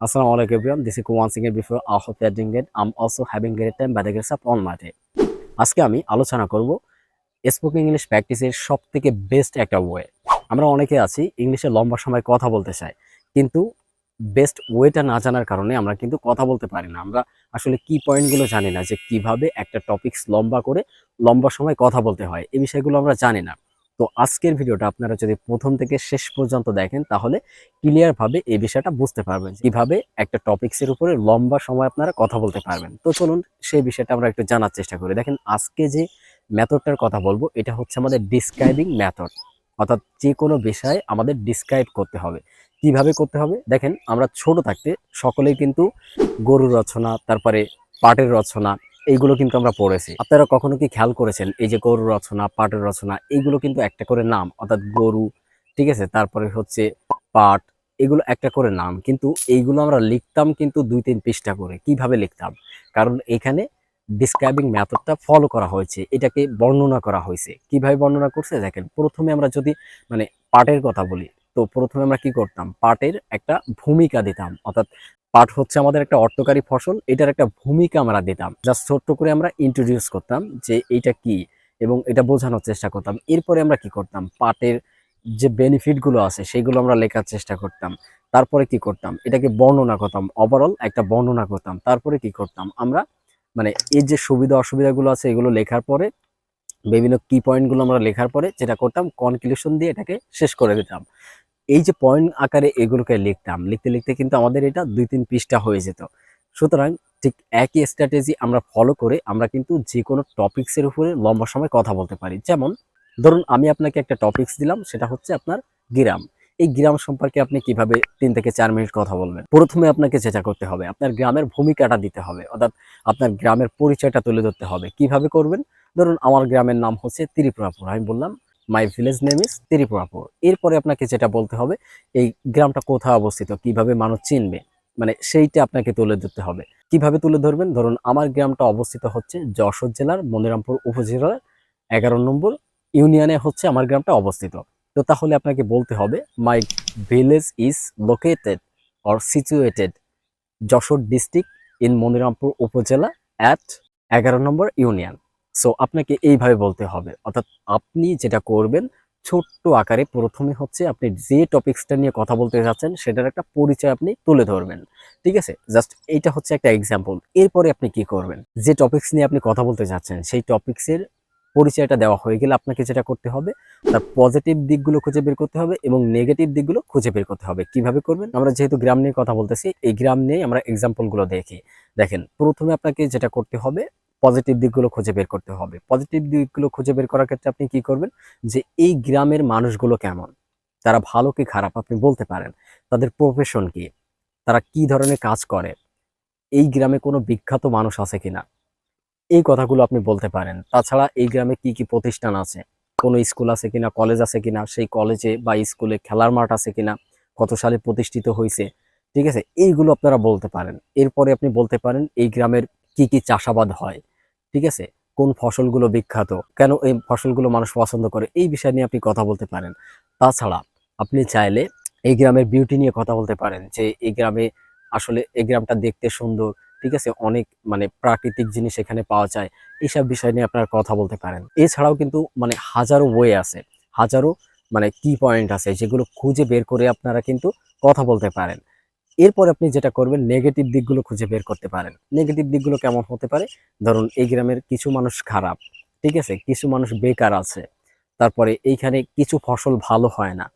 Assalamu alaikum, everyone. This is Kuwan Singh before I hope you are doing it. I'm also having great time by the grace of Almighty. আজকে আমি আলোচনা করব spoken English প্র্যাকটিসের সব থেকে best একটা way আমরা অনেকে আছি ইংলিশে লম্বা সময় কথা বলতে চাই, কিন্তু বেস্ট ওয়েটা না জানার কারণে আমরা কিন্তু কথা বলতে পারি না আমরা আসলে কি পয়েন্টগুলো জানি না যে কীভাবে একটা টপিকস লম্বা করে লম্বা সময় কথা বলতে হয় এই বিষয়গুলো আমরা জানি না তো আজকের ভিডিওটা আপনারা যদি প্রথম থেকে শেষ পর্যন্ত দেখেন, তাহলে ক্লিয়ার ভাবে এই বিষয়টা বুঝতে পারবেন কীভাবে একটা টপিকসের উপরে লম্বা সময় আপনারা কথা বলতে পারবেন। তো চলুন সেই বিষয়টা আমরা একটু জানার চেষ্টা করি। দেখেন, আজকে যে মেথডটার কথা বলব, এটা হচ্ছে আমাদের ডিসক্রাইবিং মেথড অর্থাৎ যে কোনো বিষয়ে আমাদের ডিসক্রাইব করতে হবে। কীভাবে করতে হবে? দেখেন, আমরা ছোট থাকতে সকলেই কিন্তু গরুর রচনা, তারপরে পাটের রচনা এইগুলো কিন্তু আমরা পড়েছি। আপনারা কখনো কি খেয়াল করেছেন? এই যে গরুর রচনা, পাটের রচনা, এইগুলো কিন্তু একটা করে নাম, অর্থাৎ গরু, ঠিক আছে? তারপরে হচ্ছে পাট, এগুলো একটা করে নাম। কিন্তু এইগুলো আমরা লিখতাম কিন্তু দুই, তিন পৃষ্ঠা করে। কীভাবে লিখতাম? কারণ এখানে ডিসক্রাইবিং মেথডটা ফলো করা হয়েছে। এটাকে বর্ণনা করা হয়েছে। কীভাবে বর্ণনা করছে? দেখেন, প্রথমে আমরা যদি মানে পাটের কথা বলি তো প্রথমে আমরা কি করতাম? পাটের একটা ভূমিকা দিতাম। অর্থাৎ পাট হচ্ছে আমাদের একটা অর্থকারী ফসল, এটার একটা ভূমিকা আমরা দিতাম। জাস্ট ছোট্ট করে আমরা ইন্ট্রোডিউস করতাম যে এটা কি এবং এটা বোঝানোর চেষ্টা করতাম। এরপরে আমরা কি করতাম? পাটের যে বেনিফিটগুলো আছে, সেগুলো আমরা লেখার চেষ্টা করতাম। তারপরে কি করতাম? এটাকে বর্ণনা করতাম। ওভারঅল একটা বর্ণনা করতাম। তারপরে কি করতাম? আমরা মানে এর যে সুবিধা অসুবিধাগুলো আছে, এগুলো লেখার পরে, বিভিন্ন কি পয়েন্টগুলো আমরা লেখার পরে, যেটা করতাম কনক্লুশন দিয়ে এটাকে শেষ করে দিতাম। এই যে পয়েন্ট আকারে এগুলোকে লিখতাম, লিখতে লিখতে কিন্তু আমাদের এটা দুই তিন পৃষ্ঠা হয়ে যেত। সুতরাং ঠিক একই স্ট্র্যাটেজি আমরা ফলো করে আমরা কিন্তু যে কোনো টপিক্সের উপরে লম্বা সময় কথা বলতে পারি। যেমন, ধরুন আমি আপনাকে একটা টপিকস দিলাম, সেটা হচ্ছে আপনার গ্রাম। এই গ্রাম সম্পর্কে আপনি কীভাবে তিন থেকে চার মিনিট কথা বলবেন? প্রথমে আপনাকে যেটা করতে হবে, আপনার গ্রামের ভূমিকাটা দিতে হবে, অর্থাৎ আপনার গ্রামের পরিচয়টা তুলে ধরতে হবে। কীভাবে করবেন? ধরুন আমার গ্রামের নাম হচ্ছে ত্রিপুরাপুর, আমি বললাম my village name is Tripurapur এরপরে আপনাকে যেটা বলতে হবে, এই গ্রামটা কোথায় অবস্থিত, কীভাবে মানুষ চিনবে মানে সেইটা আপনাকে তুলে ধরতে হবে। কীভাবে তুলে ধরবেন? ধরুন, আমার গ্রামটা অবস্থিত হচ্ছে যশোর জেলার মনিরামপুর উপজেলার এগারো নম্বর ইউনিয়নে হচ্ছে আমার গ্রামটা অবস্থিত। তো তাহলে আপনাকে বলতে হবে my village is located or situated Jessore district in Monirampur upazila at এগারো নম্বর ইউনিয়ন। সো আপনাকে এইভাবে বলতে হবে। অর্থাৎ আপনি যেটা করবেন, ছোট্ট আকারে প্রথমে হচ্ছে আপনি যে টপিক্সটা নিয়ে কথা বলতে যাচ্ছেন, সেটার একটা পরিচয় আপনি তুলে ধরবেন। ঠিক আছে? জাস্ট এইটা হচ্ছে একটা এক্সাম্পল এরপরে আপনি কি করবেন? যে টপিক্স নিয়ে আপনি কথা বলতে যাচ্ছেন, সেই টপিক্সের পরিচয়টা দেওয়া হয়ে গেলে আপনাকে যেটা করতে হবে, তার পজিটিভ দিকগুলো খুঁজে বের করতে হবে এবং নেগেটিভ দিকগুলো খুঁজে বের করতে হবে। কীভাবে করবেন? আমরা যেহেতু গ্রাম নিয়ে কথা বলতেছি, এই গ্রাম নিয়ে আমরা এক্সাম্পলগুলো দেখি। দেখেন, প্রথমে আপনাকে যেটা করতে হবে পজিটিভ দিকগুলো খুঁজে বের করতে হবে। পজিটিভ দিকগুলো খুঁজে বের করার ক্ষেত্রে আপনি কি করবেন? যে এই গ্রামের মানুষগুলো কেমন? তারা ভালো কি খারাপ? আপনি বলতে পারেন। তাদের প্রফেশন কি? তারা কি ধরনের কাজ করে? এই গ্রামে কোনো বিখ্যাত মানুষ আছে কিনা? এই কথাগুলো আপনি বলতে পারেন। তাছাড়া এই গ্রামে কি কি প্রতিষ্ঠান আছে? কোনো স্কুল আছে কিনা? কলেজ আছে কিনা? সেই কলেজে বা স্কুলে খেলার মাঠ আছে কিনা? কত সালে প্রতিষ্ঠিত হয়েছে ঠিক আছে? এইগুলো আপনারা বলতে পারেন। এরপরে আপনি বলতে পারেন, এই গ্রামের কি কি চাষাবাদ হয়, ঠিক আছে? কোন ফসলগুলো বিখ্যাত, কেন এই ফসলগুলো মানুষ পছন্দ করে, এই বিষয় নিয়ে আপনি কথা বলতে পারেন। তাছাড়া আপনি চাইলে এই গ্রামের বিউটি নিয়ে কথা বলতে পারেন, যে এই গ্রামে আসলে এই গ্রামটা দেখতে সুন্দর, ঠিক আছে? অনেক মানে প্রাকৃতিক জিনিস এখানে পাওয়া যায়, এইসব বিষয় নিয়ে আপনারা কথা বলতে পারেন। এছাড়াও কিন্তু মানে হাজারো ওয়ে আছে, হাজারো মানে কি পয়েন্ট আছে, যেগুলো খুঁজে বের করে আপনারা কিন্তু কথা বলতে পারেন। এরপর আপনি যেটা করবেন নেগেটিভ দিকগুলো খুঁজে বের করতে পারেন। নেগেটিভ দিকগুলো কেমন হতে পারে? ধরুন, এই গ্রামের কিছু মানুষ খারাপ, ঠিক আছে? কিছু মানুষ বেকার আছে, তারপরে এইখানে কিছু ফসল ভালো হয় না,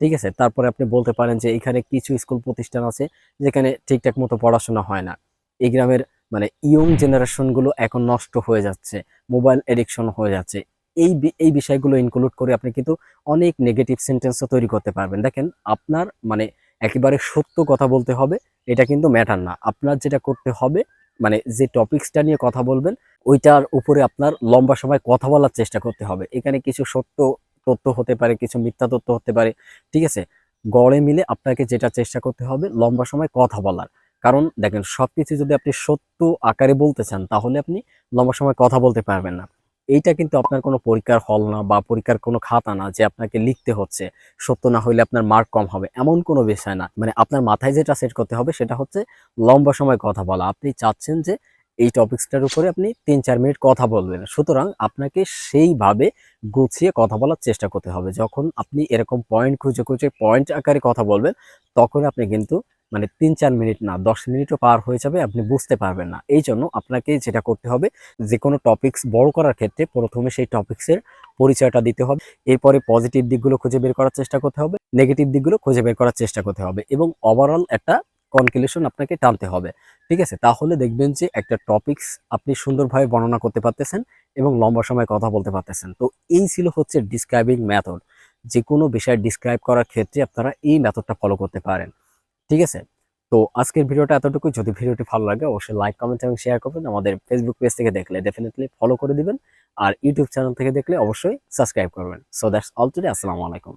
ঠিক আছে? তারপরে আপনি বলতে পারেন যে এখানে কিছু স্কুল প্রতিষ্ঠান আছে, যেখানে ঠিকঠাক মতো পড়াশোনা হয় না। এই গ্রামের মানে ইয়ং জেনারেশনগুলো এখন নষ্ট হয়ে যাচ্ছে মোবাইল এডিকশন হয়ে যাচ্ছে। এই এই বিষয়গুলো ইনক্লুড করে আপনি কিন্তু অনেক নেগেটিভ সেন্টেন্সও তৈরি করতে পারবেন। দেখেন, আপনার মানে একেবারে সত্য কথা বলতে হবে, এটা কিন্তু ম্যাটার না। আপনার যেটা করতে হবে মানে যে টপিকসটা নিয়ে কথা বলবেন, ওইটার উপরে আপনার লম্বা সময় কথা বলার চেষ্টা করতে হবে। এখানে কিছু সত্য তথ্য হতে পারে, কিছু মিথ্যা তথ্য হতে পারে, ঠিক আছে? গড়ে মিলে আপনাকে যেটা চেষ্টা করতে হবে, লম্বা সময় কথা বলার। কারণ দেখেন সব কিছু যদি আপনি সত্য আকারে বলতে চান, তাহলে আপনি লম্বা সময় কথা বলতে পারবেন না। এইটা কিন্তু আপনার কোনো পরীক্ষার হল না বা পরীক্ষার কোনো খাতা না যে আপনাকে লিখতে হচ্ছে। সত্য না হইলে আপনার মার্ক কম হবে, এমন কোনো বিষয় না। মানে আপনার মাথায় যেটা সেট করতে হবে সেটা হচ্ছে লম্বা সময় কথা বলা। আপনি চাচ্ছেন যে এই টপিক্সটার উপরে আপনি তিন চার মিনিট কথা বলবেন। সুতরাং আপনাকে সেইভাবে গুছিয়ে কথা বলার চেষ্টা করতে হবে। যখন আপনি এরকম পয়েন্ট খুঁজে খুঁজে পয়েন্ট আকারে কথা বলবেন, তখন আপনি কিন্তু মানে তিন চার মিনিট না, দশ মিনিটও পার হয়ে যাবে, আপনি বুঝতে পারবেন না। এই জন্য আপনাকে যেটা করতে হবে, যে কোনো টপিক্স বড় করার ক্ষেত্রে প্রথমে সেই টপিক্সের পরিচয়টা দিতে হবে। এরপরে পজিটিভ দিকগুলো খুঁজে বের করার চেষ্টা করতে হবে নেগেটিভ দিকগুলো খুঁজে বের করার চেষ্টা করতে হবে এবং ওভারঅল একটা কনক্লুশন আপনাকে টানতে হবে। ঠিক আছে? তাহলে দেখবেন যে একটা টপিক্স আপনি সুন্দরভাবে বর্ণনা করতে পারতেছেন এবং লম্বা সময় কথা বলতে পারতেছেন। তো এই ছিল হচ্ছে ডিসক্রাইবিং মেথড যে কোনো বিষয় ডিসক্রাইব করার ক্ষেত্রে আপনারা এই মেথডটা ফলো করতে পারেন। ঠিক আছে? তো আজকের ভিডিওটা এতটুকু যদি ভিডিওটি ভালো লাগে, অবশ্যই লাইক কমেন্ট এবং শেয়ার করবেন। আমাদের ফেসবুক পেজ থেকে দেখলে ডেফিনেটলি ফলো করে দিবেন। আর ইউটিউব চ্যানেল থেকে দেখলে অবশ্যই সাবস্ক্রাইব করবেন। সো দ্যাটস অল টুডে আসসালামু আলাইকুম।